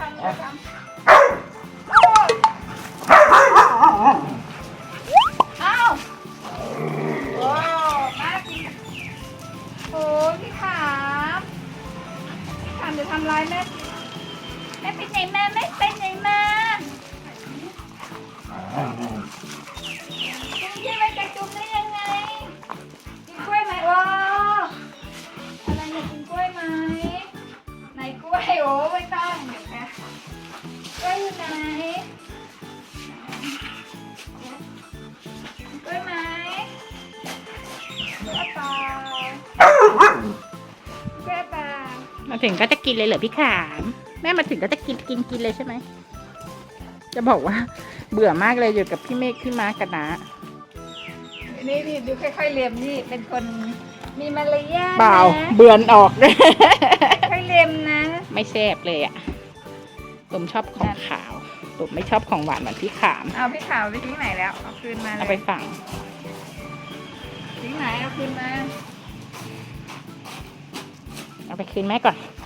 ทำเลยทำโอ้าวโอ้มากินโอ้ยพี่ขามพี่ขามจะทำร้ายแม่แม่ไปไหนมาแม่ ที่ไปกับจุ๊มได้ยังไง กินกล้วยไหมโอ้อะไรเนี่ยกินกล้วยไหมไหนกล้วยโอ้ไม่ต้องเดี๋ยวนะกล้วยอยู่ไหนกล้วยไหมกล้วยปล่ากล้วยปล่ามาถึงก็จะกินเลยเหรอพี่ขาม แม่มาถึงก็จะกินกินกินเลยใช่ไหม จะบอกว่า เบื่อมากเลยอยู่กับพี่เมฆพี่มาร์คกับนานี่นี่ดูค่อยๆเลียมนี่เป็นคนมีมารยาทเปล่านะเบือนออกเลย ค่อยๆเลียมนะไม่แซ่บเลยอะตุมชอบของขาวตุมไม่ชอบของหวานเหมือนพี่ขาม เอาพี่ขาวไปทิ้งไหนแล้วเอาคืนมาเลเอาไปยฝังทิ้งไหนเอาคืนมา เอาไปคืนแม่ก่อนน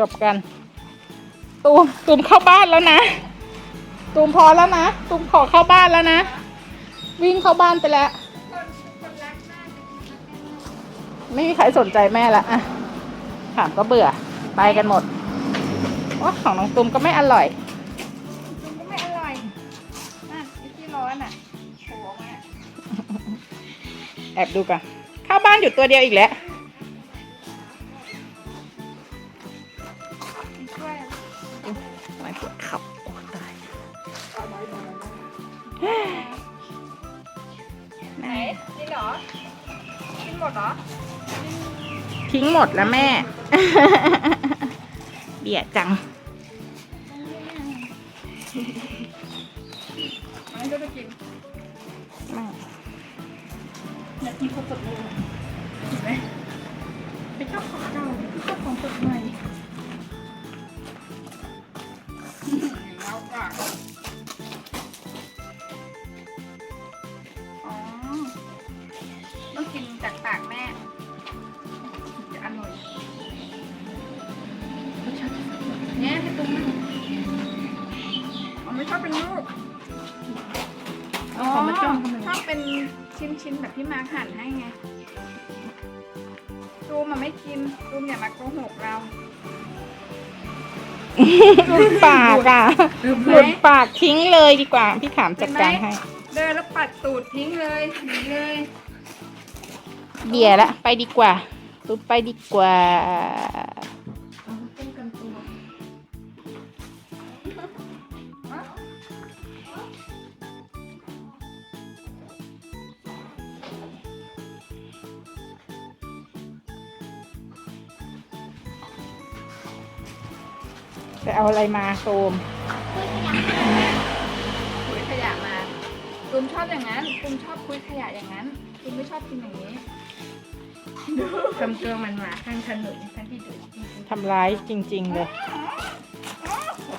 จบกัน ตูมตูมเข้าบ้านแล้วนะ ตูมพอแล้วนะ ตูมขอเข้าบ้านแล้วนะ วิ่งเข้าบ้านไปแล้วคนคนรักมากไม่มีใครสนใจแม่ละอะถามก็เบื่อ ไปกันหมดว่าของน้องตูมก็ไม่อร่อยมันก็ไม่อร่อยนั่นไอ้ที่ร้อนอะโผล่ออกมาแอบดูกัน เข้าบ้านอยู่ตัวเดียวอีกแล้ว ไม่ปวดเข่าโอ้ตายไหนกินเหรอกินหมดเหรอ ทิ้งหมดแล้วแม่ เบียดจังมันก็จะกินไม่อยากกินข้าวสดเลยเห็นไหมไม่ชอบของเก่าไม่ชอบของสดใหม่ องทำไมชอบเป็นชิ้นๆแบบที่มาร์คหั่นให้ไงตูมมันไม่กินตูมอย่ามาโกหกเรา หลุดปากอะหลุดหไหมลุดปากทิ้งเลยดีกว่า พี่ขามจัดการให้ เดินแล้วปัดตูดทิ้งเลยหนีเลยเบียร์ละ ไปดีกว่าตุ๊บไปดีกว่า จะเอาอะไรมาโซมคุยขยะมาตูมชอบอย่างนั้นตูมชอบคุยขยะอย่างนั้นตูมไม่ชอบกินอย่างนี้ทำตัวมันหมาข้างถนนทั้งที่ดูจริงทำร้ายจริง ๆ เลย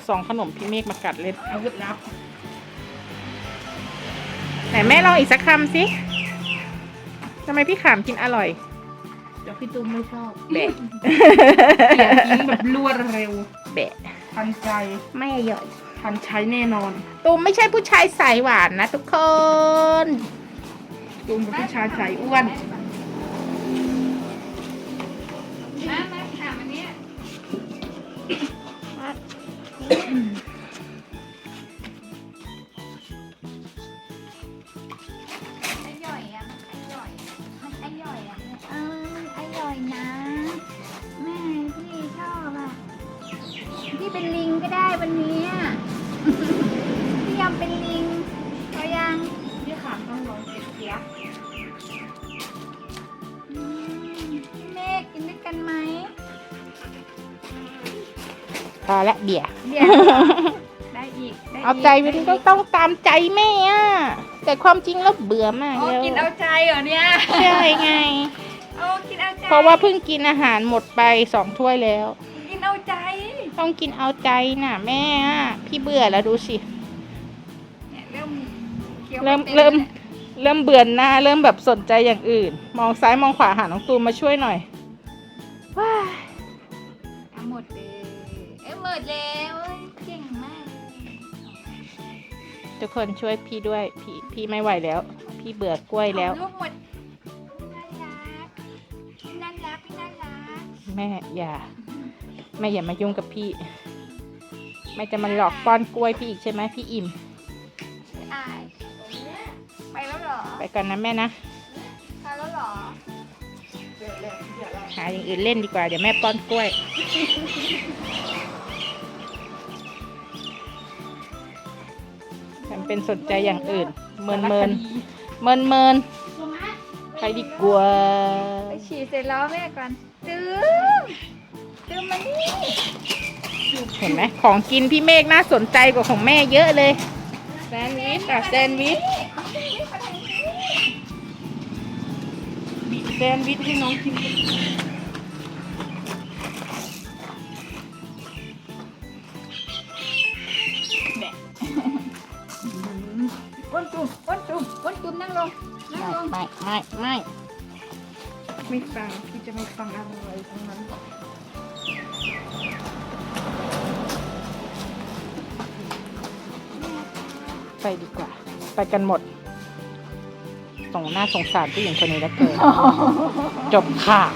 สองขนมพี่เมฆมากัดเล็บๆอาวุธลับไหนแม่ลองอีกสักคำสิทำไมพี่ขามกินอร่อย เดี๋ยวพี่ตูมไม่ชอบแบะเกลียดทิ้งแบบรวดเร็ว แบะทันใจไม่อร่อยทันใช้แน่นอนตูมไม่ใช่ผู้ชายสายหวานนะทุกคนตูมกับผู้ชายสายอ้วน เป็นลิงก็ได้วันนี้อะพี่ยอมเป็นลิงเขายังพี่ขามต้องลองเก็บเสียอืมพี่เมฆกินด้วยกันไหมพอละเบียร์เดี๋ยวได้อีกได้กเอาใจมันก็ต้องตามใจแม่อะแต่ความจริงแล้วเบื่อมากโอ้แล้วกินเอาใจเหรอเนี่ยใช่ไง โอ้เอาใจเพราะว่าเพิ่งกินอาหารหมดไปสองถ้วยแล้ว กินเอาใจ ต้องกินเอาใจน่ะ แม่อะพี่เบื่อแล้วดูสิ เนี่ยเริ่มคี้ยวเริ่มไป็นเริ่ม แล้วนี่ยเริ่มเบื่อหน้า เริ่มแบบสนใจอย่างอื่น มองซ้ายมองขวาหาน้องตูมมาช่วยหน่อยว้ายเอาหมดเลยเอ้ยหมดแล้วเอ้ยเก่งมากเลยทุกคนช่วยพี่ด้วย พี่พี่ไม่ไหวแล้ว พี่เบื่อกล้วยแล้ว เอาลูกหมดน่ารักพี่น่ารักพี่น่ารักแม่อย่า แม่อย่ามายุ่งกับพี่แม่จะมาหลอกป้อนกล้วยพี่อีกใช่ไหมพี่อิ่ม อายไปแล้วเหรอไปก่อนนะแม่นะ ไปแล้วเหรอหาอย่างอื่นเล่นดีกว่า เดี๋ยวแม่ป้อนกล้วย ทำเป็นสนใจอย่างอื่น เมินเมินเมินเมินไปดีกว่า ไปฉี่เสร็จแล้วแม่ก่อนตื้ม ตื้มมานี่เห็นไหมของกินพี่เมฆน่าสนใจกว่าของแม่เยอะเลยแซนด์วิชอะแซนด์วิชแซนด์วิชให้น้องกินก้นจุ่มก้นจุ่มก้นจุ่มนั่งลงนั่งลงไม่ไม่ไม่ไม่ฟังพี่จะไม่ฟังอะไรทั้งนั้น ไปดีกว่า ไปกันหมดส่งหน้าสงสารผู้หญิงคนนี้แล้วเกินจบข่าว